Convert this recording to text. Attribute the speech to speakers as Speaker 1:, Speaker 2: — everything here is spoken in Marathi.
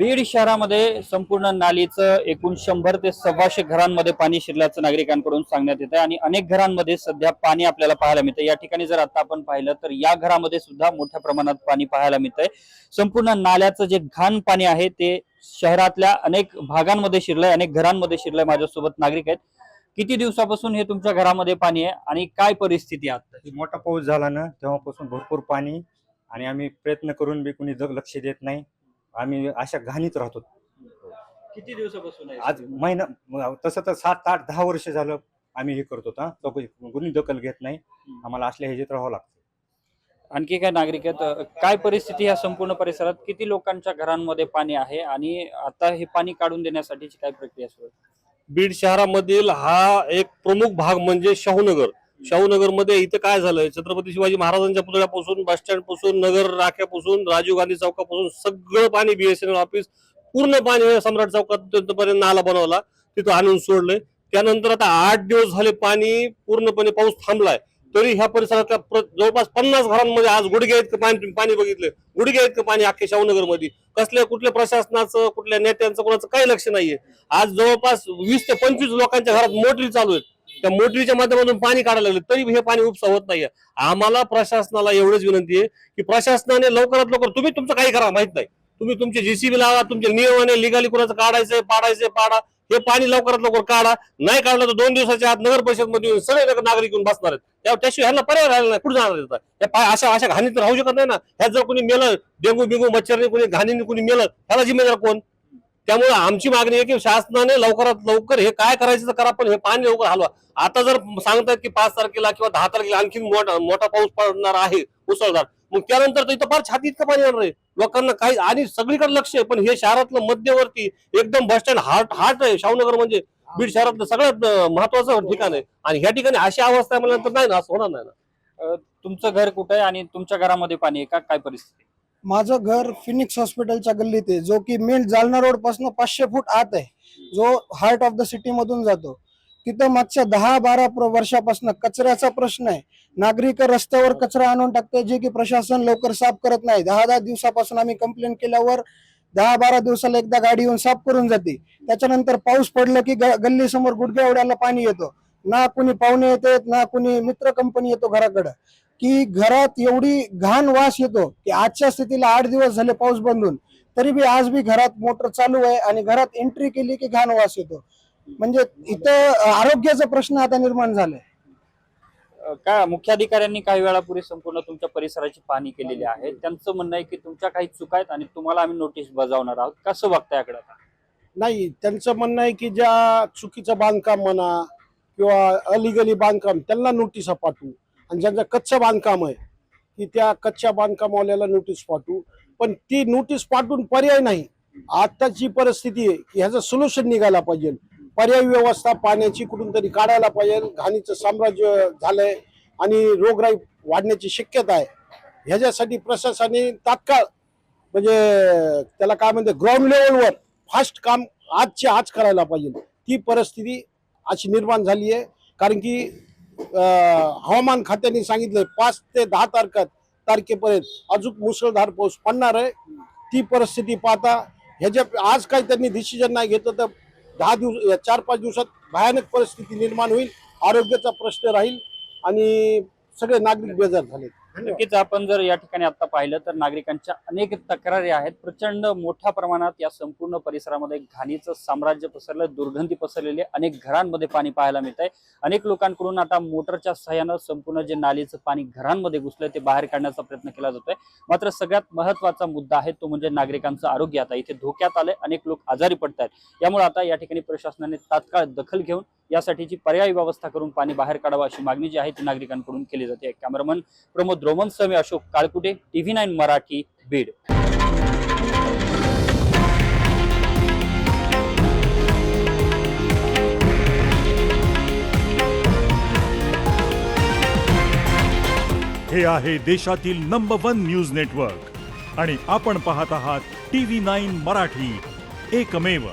Speaker 1: बीड शहरामध्ये संपूर्ण नालीचं एकूण शंभर ते सव्वाशे घरांमध्ये पाणी शिरल्याचं नागरिकांकडून सांगण्यात येतं आहे आणि अनेक घरांमध्ये सध्या पाणी आपल्याला पाहायला मिळतं या ठिकाणी जर आता आपण पाहिलं तर या घरामध्ये सुद्धा मोठ्या प्रमाणात पाणी पाहायला मिळतंय. संपूर्ण नाल्याचं जे घाण पाणी आहे ते शहरातल्या अनेक भागांमध्ये शिरलंय अनेक घरांमध्ये शिरलंय माझ्यासोबत नागरिक आहेत. किती दिवसापासून हे तुमच्या घरामध्ये पाणी आहे आणि काय परिस्थिती आहे आता
Speaker 2: मोठा पाऊस झाला ना तेव्हापासून भरपूर पाणी आणि आम्ही प्रयत्न करून बी कुणी जग लक्ष देत नाही आम्ही अशा घाणीत राहतो.
Speaker 1: किती दिवसापासून
Speaker 2: आज महिना तसं तर सात आठ दहा वर्ष झालं आम्ही हे करतो हा चौकशी कोणी दखल घेत नाही. आम्हाला असल्या ह्याच्यात राहावं लागतं.
Speaker 1: आणखी काय नागरिक आहेत? काय परिस्थिती ह्या संपूर्ण परिसरात? किती लोकांच्या घरांमध्ये पाणी आहे? आणि आता हे पाणी काढून देण्यासाठीची काय प्रक्रिया सुरू आहे?
Speaker 3: बीड शहरामधील हा एक प्रमुख भाग म्हणजे शाहूनगर. शाहूनगरमध्ये इथं काय झालंय छत्रपती शिवाजी महाराजांच्या पुतळ्यापासून बस स्टँडपासून नगर राख्यापासून राजीव गांधी चौकापासून सगळं पाणी बीएसएनएल ऑफिस पूर्ण पाणी सम्राट चौकात पर्यंत नाला बनवला. तिथं आणून सोडलंय. त्यानंतर आता आठ दिवस झाले पाणी पूर्णपणे पाऊस थांबलाय. तरी ह्या परिसरातल्या प्र- जवळपास पन्नास घरांमध्ये आज गुडघे इतकं पाणी पाणी बघितलं? गुडघे इतकं पाणी अख्ख्या शाहूनगरमध्ये कसल्या कुठल्या प्रशासनाचं कुठल्या नेत्यांचं कोणाचं काही लक्ष नाहीये. आज जवळपास वीस ते पंचवीस लोकांच्या घरात मोटरी चालू आहेत. त्या मोटरीच्या माध्यमातून पाणी काढायला लागले तरी हे पाणी उपसा होत नाहीये. आम्हाला प्रशासनाला एवढीच विनंती आहे की प्रशासनाने लवकरात लवकर तुम्ही तुमचं काही करा माहीत नाही. तुम्ही तुमचे जेसीबी लावा तुमचे नियमाने लिगाली कुणाचं काढायचंय पाडायचंय पाडा. हे पाणी लवकरात लवकर काढा. नाही काढलं तर दोन दिवसाच्या आत नगर परिषदमध्ये येऊन सगळे नागरिक येऊन बसणार आहेत. त्याशिवाय ह्यांना पर्याय राहिला नाही. कुठे जाणार आहेत? अशा अशा घाणीत राहू शकत नाही ना. ह्यात जर कोणी मेलं डेंगू बिंगू मच्छरने कोणी घाणीने कोणी मेलं ह्याला जिम्मेदार कोण? त्यामुळे आमची मागणी आहे की शासनाने लवकरात लवकर हे काय करायचं तर करा पण हे पाणी लवकर हलवा. आता जर सांगतात की पाच तारखेला किंवा दहा तारखेला आणखी मोठा मोठा पाऊस पडणार आहे मुसळधार मग त्यानंतर तर इथं फार छाती इतकं पाणी येणार आहे. लोकांना काही आणि सगळीकडे लक्ष आहे पण हे शहरातलं मध्यवर्ती एकदम बस स्टँड हार्ट हार्ट आहे. शाहूनगर म्हणजे बीड शहरातलं सगळ्यात महत्वाचं ठिकाण आहे. आणि ह्या ठिकाणी अशी अवस्था आहे म्हणल्यानंतर नाही ना असं होणार नाही ना.
Speaker 1: तुमचं घर कुठं आहे आणि तुमच्या घरामध्ये पाणी आहे का? काय परिस्थिती?
Speaker 4: माझं घर फिनिक्स हॉस्पिटलच्या गल्लीत आहे जो की मेन जालना रोडपासून पाचशे फूट आत आहे. जो हार्ट ऑफ द सिटी मधून जातो. तिथं मागच्या दहा बारा वर्षापासून कचऱ्याचा प्रश्न आहे. नागरिक रस्त्यावर कचरा आणून टाकते जे की प्रशासन लवकर साफ करत नाही. दहा दहा दिवसापासून आम्ही कंप्लेंट केल्यावर दहा बारा दिवसाला एकदा गाडी येऊन साफ करून जाते. त्याच्यानंतर पाऊस पडलं की गल्ली समोर गुडघ्या ओढ्याला पाणी येतो. ना कुणी पाहुणे येतात ना कुणी मित्र कंपनी येतो घराकडं. की घरात एवढी घाण वास येतो की आजच्या स्थितीला आठ दिवस झाले पाऊस बंदून तरी बी आज बी घरात मोटर चालू आहे आणि घरात एंट्री केली की घाण वास येतो. म्हणजे इथं आरोग्याचा प्रश्न आता निर्माण झालाय.
Speaker 1: काय मुख्याधिकाऱ्यांनी काही वेळापूर्वी संपूर्ण तुमच्या परिसराची पाहणी केलेली आहे? त्यांचं म्हणणं आहे की तुमच्या काही चुका आहेत आणि तुम्हाला आम्ही नोटीस बजावणार आहोत. कसं बघताय याकडे आता?
Speaker 5: नाही त्यांचं म्हणणं आहे की ज्या चुकीचं बांधकाम म्हणा किंवा अलिगली बांधकाम त्यांना नोटिसा पाठवू. आणि ज्यांचं कच्चं बांधकाम आहे की त्या कच्च्या बांधकामवाल्याला नोटीस पाठवू. पण ती नोटीस पाठवून पर्याय नाही. आत्ताची परिस्थिती आहे की ह्याचं सोल्युशन निघायला पाहिजे. पर्यायी व्यवस्था पाण्याची कुठून तरी काढायला पाहिजे. घाणीचं साम्राज्य झालंय आणि रोगराई वाढण्याची शक्यता आहे. ह्याच्यासाठी प्रशासनाने तात्काळ म्हणजे त्याला काय म्हणते ग्राउंड लेवलवर फास्ट काम आजच्या आज करायला पाहिजे. ती परिस्थिती अशी निर्माण झाली आहे. कारण की हवामान खात्याने सांगितलं पाच ते दहा तारखात तारखेपर्यंत अजून मुसळधार पाऊस पडणार आहे. ती परिस्थिती पाहता ह्याच्या आज काही त्यांनी डिसिजन नाही घेतलं तर दहा दिवस चार पाच दिवसात भयानक परिस्थिती निर्माण होईल आरोग्याचा प्रश्न राहील आणि सगळे नागरिक बेजार झाले
Speaker 1: नक्कीच आपण जर या ठिकाणी आता पाहिलं तर नागरिकांच्या अनेक तक्रारी आहेत. प्रचंड मोठ्या प्रमाणात या संपूर्ण परिसरामध्ये घाणीचं साम्राज्य पसरलं दुर्गंधी पसरलेली अनेक घरांमध्ये पाणी पाहायला मिळत आहे अनेक लोकांकडून आता मोटरच्या सहाय्यानं संपूर्ण जे नालीचं पाणी घरांमध्ये घुसलं ते बाहेर काढण्याचा प्रयत्न केला जातोय. मात्र सगळ्यात महत्त्वाचा मुद्दा आहे तो म्हणजे नागरिकांचं आरोग्य. आता इथे धोक्यात आलंय अनेक लोक आजारी पडत आहेत यामुळे आता या ठिकाणी प्रशासनाने तात्काळ दखल घेऊन यासाठीची पर्यायी व्यवस्था करून पाणी बाहेर काढावं अशी मागणी जी आहे ती नागरिकांकडून केली जाते. कॅमेरामन प्रमोद रोमन समे अशोक काळकुटे टीव्ही नाईन मराठी बीड.
Speaker 6: हे आहे देशातील नंबर वन न्यूज नेटवर्क आणि आपण पाहत आहात टीव्ही नाईन मराठी. एकमेव.